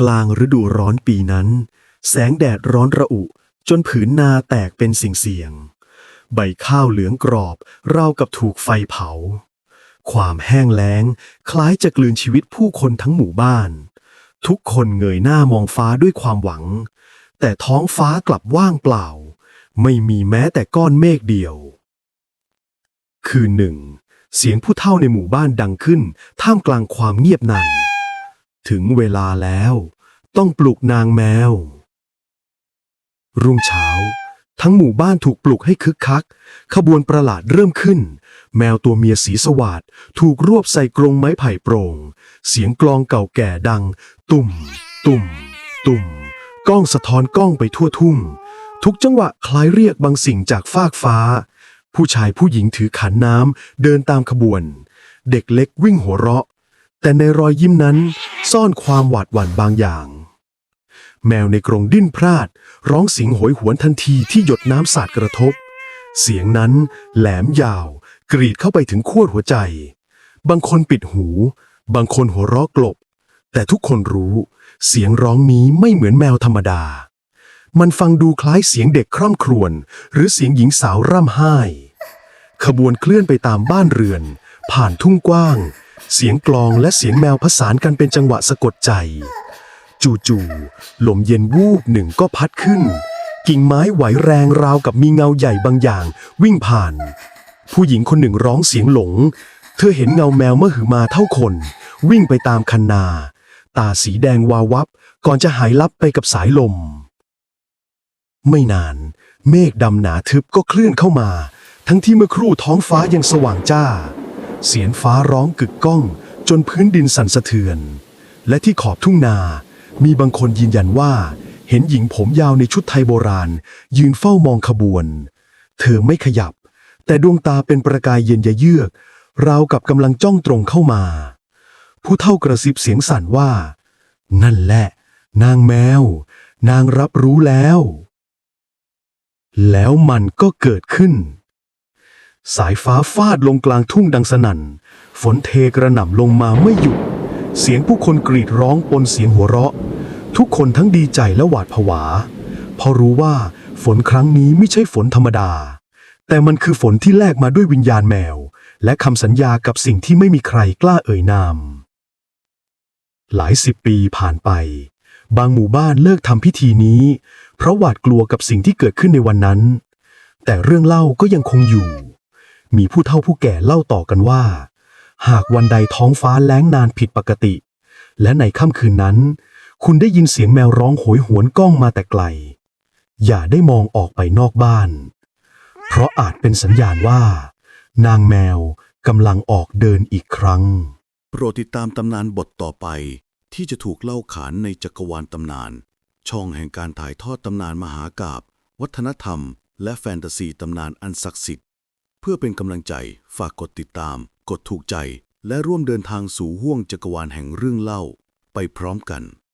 กลางฤดูร้อนปีนั้น แสงแดดร้อนระอุ จนผืนนาแตกเป็นสิ่งเสียง ใบข้าวเหลืองกรอบราวกับถูกไฟเผา ความแห้งแล้ง คล้ายจะกลืนชีวิตผู้คนทั้งหมู่บ้าน ทุกคนเงยหน้ามองฟ้าด้วยความหวัง แต่ท้องฟ้ากลับว่างเปล่า ไม่มีแม้แต่ก้อนเมฆเดียว คืนหนึ่ง เสียงผู้เฒ่าในหมู่บ้านดังขึ้น ท่ามกลางความเงียบนัน ถึงเวลาแล้ว ต้องปลุกนางแมว รุ่งเช้า ทั้งหมู่บ้านถูกปลุกให้คึกคัก ขบวนประหลาดเริ่มขึ้น แมวตัวเมียสีสวัสดถูกรวบใส่กรงไม้ไผ่โปร่ง เสียงกลองเก่าแก่ดัง ตุ่ม ตุ่ม ตุ่ม ก้องสะท้อนก้องไปทั่วทุ่ง ทุกจังหวะคล้ายเรียกบางสิ่งจากฟากฟ้า ผู้ชายผู้หญิงถือขันน้ำเดินตามขบวนเด็กเล็กวิ่งหัวเราะ แต่ในรอยยิ้มนั้นซ่อนความหวาดหวั่นบางอย่าง แมวในกรงดิ้นพลาด ร้องเสียงโหยหวนทันทีที่หยดน้ำสาดกระทบ เสียงนั้นแหลมยาว กรีดเข้าไปถึงขั้วหัวใจ บางคนปิดหู บางคนหัวเราะกลบ แต่ทุกคนรู้ เสียงร้องนี้ไม่เหมือนแมวธรรมดา มันฟังดูคล้ายเสียงเด็กคร่ำครวญหรือเสียงหญิงสาวร่ำไห้ ขบวนเคลื่อนไปตามบ้านเรือน ผ่านทุ่งกว้าง เสียงกลองและเสียงแมวผสานกันเป็นจังหวะสะกดใจ จู่ๆลมเย็นวูบหนึ่งก็พัดขึ้น กิ่งไม้ไหวแรงราวกับมีเงาใหญ่บางอย่าง วิ่งผ่าน ผู้หญิงคนหนึ่งร้องเสียงหลง เธอเห็นเงาแมวเมื่อหือมาเท่าคน วิ่งไปตามคันนา ตาสีแดงวาววับ ก่อนจะหายลับไปกับสายลม ไม่นาน เมฆดำหนาทึบก็เคลื่อนเข้ามา ทั้งที่เมื่อครู่ท้องฟ้ายังสว่างจ้า เสียงฟ้าร้องกึกก้อง จนพื้นดินสั่นสะเทือน และที่ขอบทุ่งนา มีบางคนยืนยันว่า เห็นหญิงผมยาวในชุดไทยโบราณ ยืนเฝ้ามองขบวน เธอไม่ขยับ แต่ดวงตาเป็นประกายเย็นยะเยือก ราวกับกำลังจ้องตรงเข้ามา ผู้เฒ่ากระซิบเสียงสั่นว่า นั่นแหละ นางแมว นางรับรู้แล้ว แล้วมันก็เกิดขึ้น สายฟ้าฟาดลงกลางทุ่งดังสนั่น ฝนเทกระหน่ำลงมาไม่หยุด เสียงผู้คนกรีดร้องปนเสียงหัวเราะ ทุกคนทั้งดีใจและหวาดผวา เพราะรู้ว่าฝนครั้งนี้ไม่ใช่ฝนธรรมดา แต่มันคือฝนที่แลกมาด้วยวิญญาณแมว และคำสัญญากับสิ่งที่ไม่มีใครกล้าเอ่ยนาม หลายสิบปีผ่านไป บางหมู่บ้านเลิกทำพิธีนี้ เพราะหวาดกลัวกับสิ่งที่เกิดขึ้นในวันนั้น แต่เรื่องเล่าก็ยังคงอยู่ มีผู้เฒ่าผู้แก่เล่าต่อกันว่า หากวันใดท้องฟ้าแล้งนานผิดปกติ และในค่ำคืนนั้น คุณได้ยินเสียงแมวร้องโหยหวนก้องมาแต่ไกล อย่าได้มองออกไปนอกบ้าน เพราะอาจเป็นสัญญาณว่า นางแมวกำลังออกเดินอีกครั้ง โปรดติดตามตำนานบทต่อไป ที่จะถูกเล่าขานในจักรวาลตำนาน ช่องแห่งการถ่ายทอดตำนานมหากาบวัฒนธรรม และแฟนตาซีตำนานอันศักดิ์สิทธิ์ พื่อเป็นกำลังใจ ฝากกดติดตาม กดถูกใจ และร่วมเดินทางสู่ห้วงจักรวาลแห่งเรื่องเล่า ไปพร้อมกัน